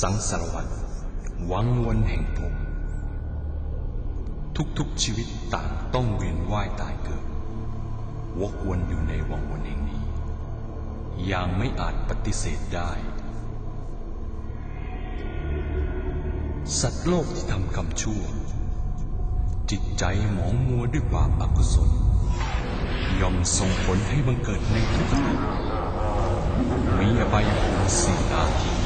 สังสารวัตรวังวนแห่งผมทุกๆชีวิตต่างต้องเวียนว่ายตายเกิด วกวนอยู่ในวังวนแห่งนี้ อย่างไม่อาจปฏิเสธได้ สัตว์โลกที่ทำกรรมชั่ว จิตใจหมองมัวด้วยบาปอกุศลย่อมส่งผลให้บังเกิดในทุกขติมีอบายภูมิสี่นาที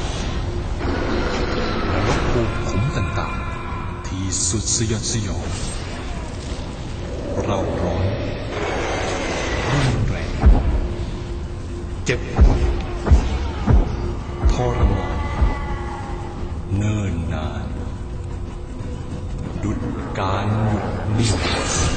นรกภูมิขุมต่างๆ ที่สุดสยดสยองเราร้อนรุนแรง เจ็บปวดทรมานเนิ่นนาน ดุดการหยุดนิ่ง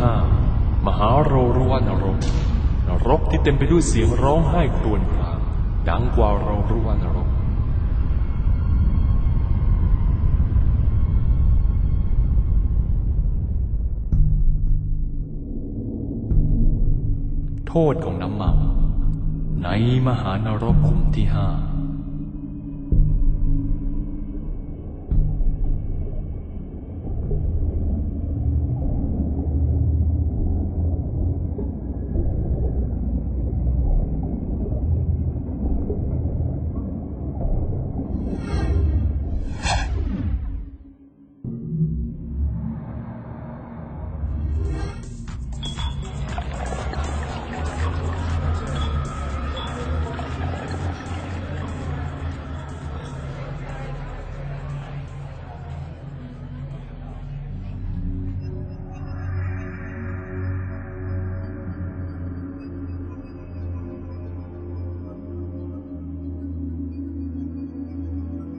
ห้ามหาโรรวนรก นรกที่เต็มไปด้วยเสียงร้องไห้ครวญครางดังกว่าโรรวนรก โทษของน้ำมันในมหานรกขุมที่ห้า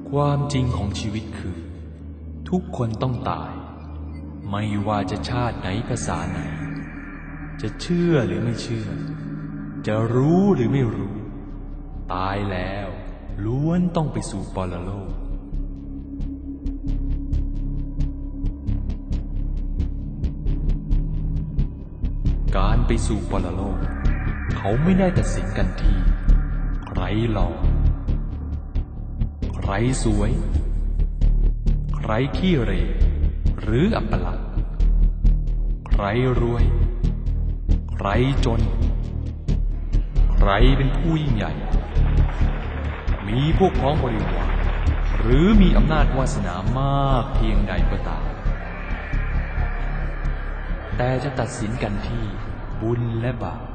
ความจริงของชีวิตคือ ทุกคนต้องตาย ไม่ว่าจะชาติไหนภาษาไหน จะเชื่อหรือไม่เชื่อ จะรู้หรือไม่รู้ ตายแล้วล้วนต้องไปสู่ปรโลกการไปสู่ปรโลก เขาไม่ได้ตัดสินกันที่ ใครหลอใค รสวย ใครขี้เหรหรืออัปลักษณ์ใครรวย ใครจน ใครเป็นผู้ยิ่งใหญ่ มีพวกพ้องบริวารหรือมีอำนาจวาสนามากเพียงใดก็ตาม แต่จะตัดสินกันที่บุญและบาป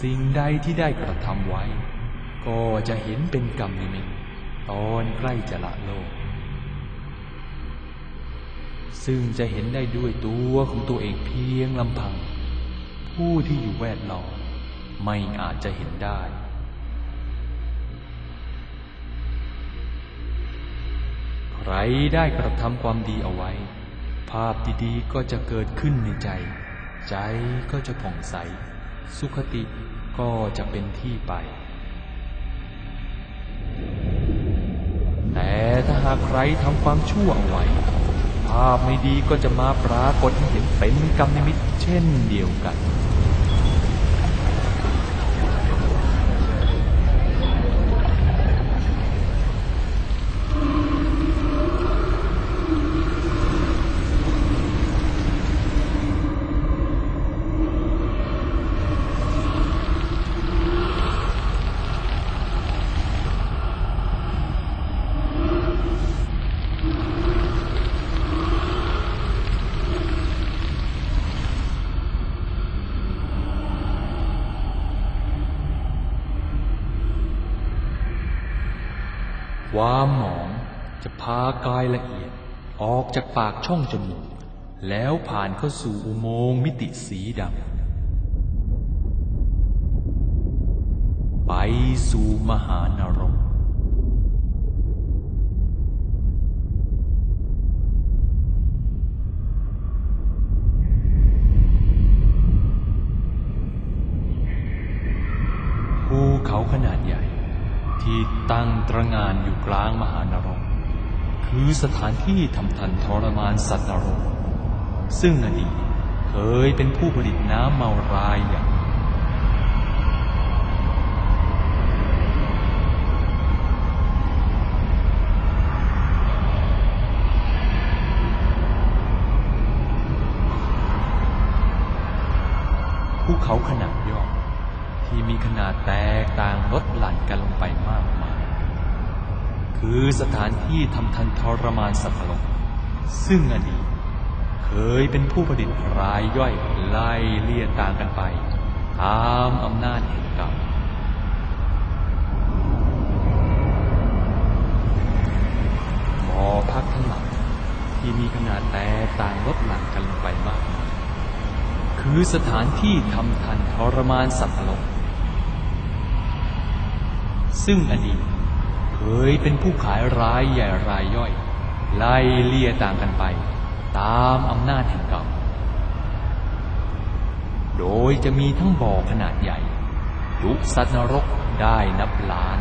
สิ่งใดที่ได้กระทำไว้ ก็จะเห็นเป็นกรรมนิมิตตอนใกล้จะละโลก ซึ่งจะเห็นได้ด้วยตัวของตัวเองเพียงลำพัง ผู้ที่อยู่แวดล้อมไม่อาจจะเห็นได้ใครได้กระทำความดีเอาไว้ ภาพดีๆก็จะเกิดขึ้นในใจ ใจก็จะผ่องใส สุขติก็จะเป็นที่ไป แต่ถ้าหากใครทำความชั่วเอาไว้ ภาพไม่ดีก็จะมาปรากฏให้เห็นเป็นกรรมนิมิตเช่นเดียวกัน ว้ามหมองจะพากายละเอียดออกจากปากช่องจมูก แล้วผ่านเข้าสู่อุโมงค์มิติสีดำ ไปสู่มหานรก ภูเขาขนาดใหญ่ ที่ตั้งตระงานอยู่กลางมหานรก คือสถานที่ทำทันทรมานสัตว์นรก ซึ่งอดีตเคยเป็นผู้ผลิตน้ำเมารายใหญ่ภูเขาขนาดย่อม ที่มีขนาดแตกต่างลดหลั่นกันลงไปมากมาย คือสถานที่ทำทันทรมานสัตว์นรกซึ่งอดีตเคยเป็นผู้ผลิตรายย่อยไล่เลี่ยต่างกันไป ตามอำนาจแห่งกรรมหอพักทั้งหลายที่มีขนาดแตกต่างลดหลั่นกันลงไปมากมายคือสถานที่ทำทันทรมานสัตว์นรก ซึ่งอดีตเคยเป็นผู้ขายร้ายใหญ่รายย่อย ไล่เลี่ยต่างกันไป ตามอำนาจแห่งกรรมโดยจะมีทั้งบ่อขนาดใหญ่ดุสัตว์นรกได้นับล้าน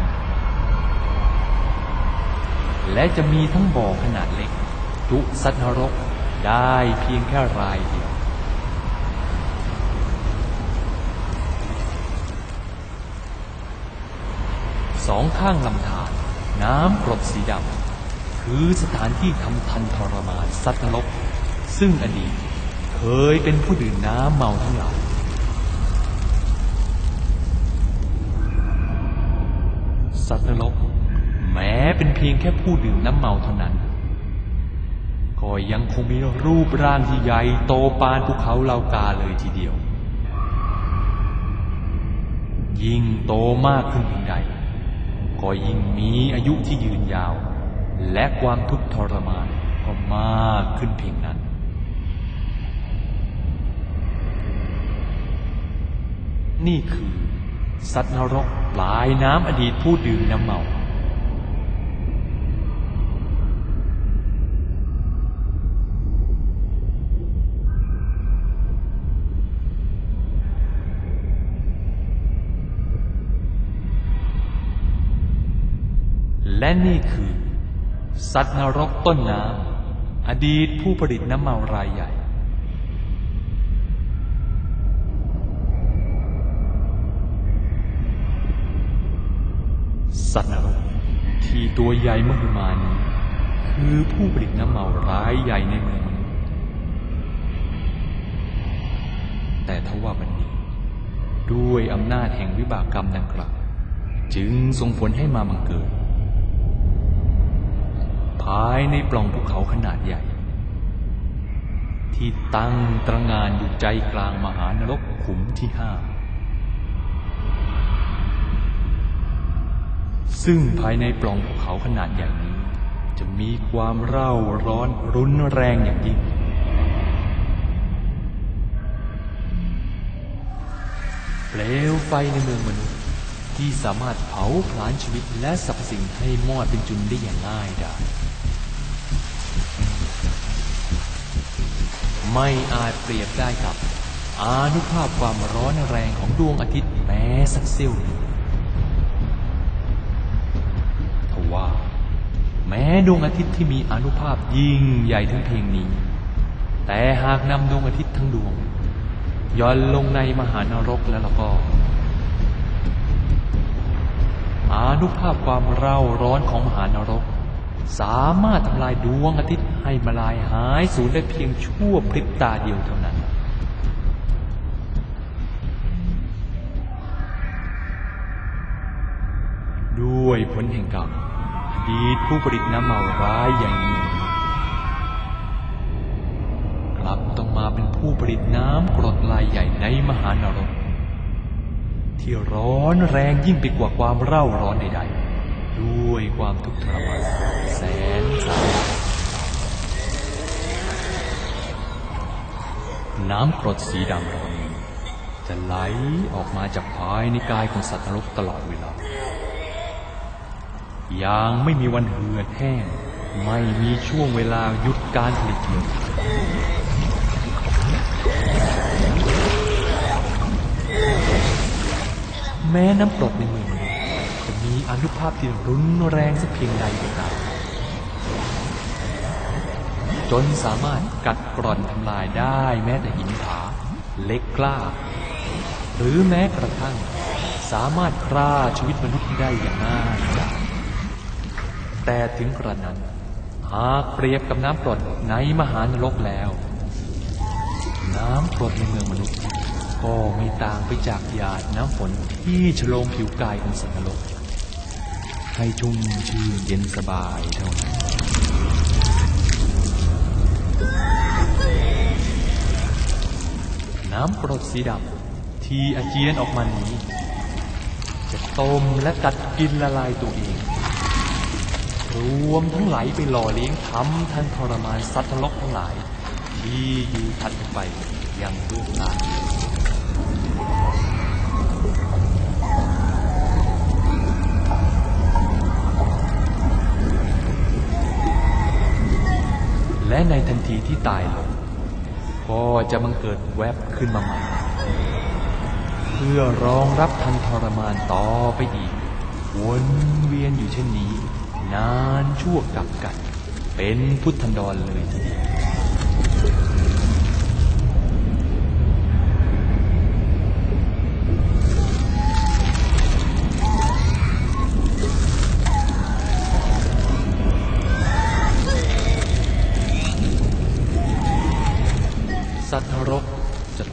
และจะมีทั้งบ่อขนาดเล็กดุสัตว์นรกได้เพียงแค่รายเดียว สองข้างลำธารน้ำกรดสีดำคือสถานที่ทำทันทรมานสัตว์นรก ซึ่งอดีตเคยเป็นผู้ดื่มน้ำเมาทั้งหลายสัตว์นรกแม้เป็นเพียงแค่ผู้ดื่มน้ำเมาเท่านั้น ก็ยังคงมีรูปร่างที่ใหญ่โตปานภูเขาเลากาเลยทีเดียว ยิ่งโตมากขึ้นเพียงใด ก็ยิ่งมีอายุที่ยืนยาว และความทุกข์ทรมานก็มากขึ้นเพียงนั้น นี่คือ สัตว์นรกปลายน้ำอดีตผู้ดื่มน้ำเมา และนี่คือ สัตว์นรกต้นน้ำอดีตผู้ผลิตน้ำเมารายใหญ่สัตว์นรกที่ตัวใหญ่มหึมานี้ คือผู้ผลิตน้ำเมารายใหญ่ในเมืองนุษย์แต่ทว่าบันนี้ ด้วยอำนาจแห่งวิบากกรรมดังกล่าวจึงส่งผลให้มาบังเกิด ภายในปล่องภูเขาขนาดใหญ่ ที่ตั้งตระงานอยู่ใจกลางมหานรกขุมที่ห้าซึ่งภายในปล่องภูเขาขนาดใหญ่นี้ จะมีความเร่าร้อนรุนแรงอย่างยิ่งเปลวไฟในเมืองมนุษย์ ที่สามารถเผาผลาญชีวิตและสรรพสิ่งให้มอดเป็นจุนได้อย่างง่ายดาย ไม่อาจเปรียบได้กับ อานุภาพความร้อนแรงของดวงอาทิตย์แม้สักเสี้ยวหนึ่งทว่า แม้ดวงอาทิตย์ที่มีอนุภาพยิ่งใหญ่ทั้งเพียงนี้ แต่หากนำดวงอาทิตย์ทั้งดวงย่อนลงในมหานรกแล้วแล้วก็อานุภาพความเร่าร้อนของมหานรก สามารถทำลายดวงอาทิตย์ให้มาลายหายสูญได้เพียงชั่วพริบตาเดียวเท่านั้น ด้วยผลแห่งกรรมอดีตผู้ผลิตน้ำเมาร้ายอย่างนุษย์กลับต้องมาเป็นผู้ผลิตน้ำกรดลายใหญ่ในมหานรก ที่ร้อนแรงยิ่งไปกว่าความเร่าร้อนใดๆ ด้วยความทุกข์ทรมานแสนสาหัสน้ำกรดสีดำร้อนนี้จะไหลออกมาจากภายในกายของสัตว์นรกตลอดเวลาอย่างไม่มีวันเหือดแห้ง ไม่มีช่วงเวลาหยุดการผลิตเลยแม้น้ำกรดในมือ อนุภาพที่รุนแรงสักเพียงใดก็ตามจนสามารถกัดกร่อนทำลายได้แม้แต่หินผาเล็กกล้า หรือแม้กระทั่ง สามารถฆ่าชีวิตมนุษย์ได้อย่างง่ายดายแต่ถึงกระนั้น หากเปรียบกับน้ำกรดในมหานรกแล้ว น้ำกรดในเมืองมนุษย์ ก็ไม่ต่างไปจากหยาดน้ำฝนที่ฉโลมผิวกายของสัตว์นรก ให้ชุ่มชื่นเย็นสบายเท่านั้นน้ำกรดสีดำที่อาเจียนออกมานี้ จะต้มและกัดกินละลายตัวเอง รวมทั้งไหลไปหล่อเลี้ยงทำทันทรมานสัตว์นรกทั้งหลาย ที่อยู่ถัดไปยังเบื้องล่าง และในทันทีที่ตายลงก็จะบังเกิดแวบขึ้นมาใหม่ เพื่อรองรับทันทรมานต่อไปอีก วนเวียนอยู่เช่นนี้ นานชั่วกับกัน เป็นพุทธันดรเลยทีเดียว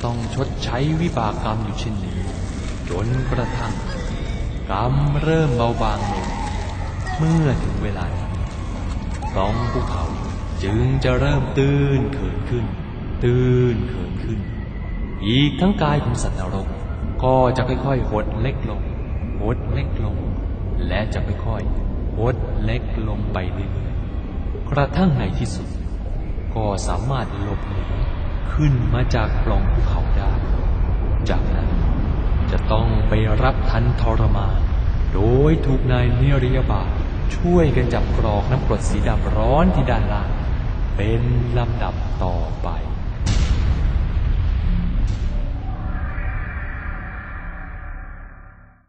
ต้องชดใช้วิบากกรรมอยู่เช่นนี้ จนกระทั่งกรรมเริ่มเบาบางลงเมื่อถึงเวลานั้องภูเขาจึงจะเริ่มตื้นเขินขึ้น ตื้นเขินขึ้น อีกทั้งกายของสัตว์นรก ก็จะค่อยๆหดเล็กลงหดเล็กลง และจะค่อยๆหดเล็กลงไปเรื่อยๆกระทั่งในที่สุด ก็สามารถหลบหนี ขึ้นมาจากปล่องภูเขาได้ จากนั้นจะต้องไปรับทันทรมาน โดยถูกนายเนริยบาช่วยกันจับกรอกน้ำกรดสีดำร้อนที่ด้านล่าง เป็นลำดับต่อไป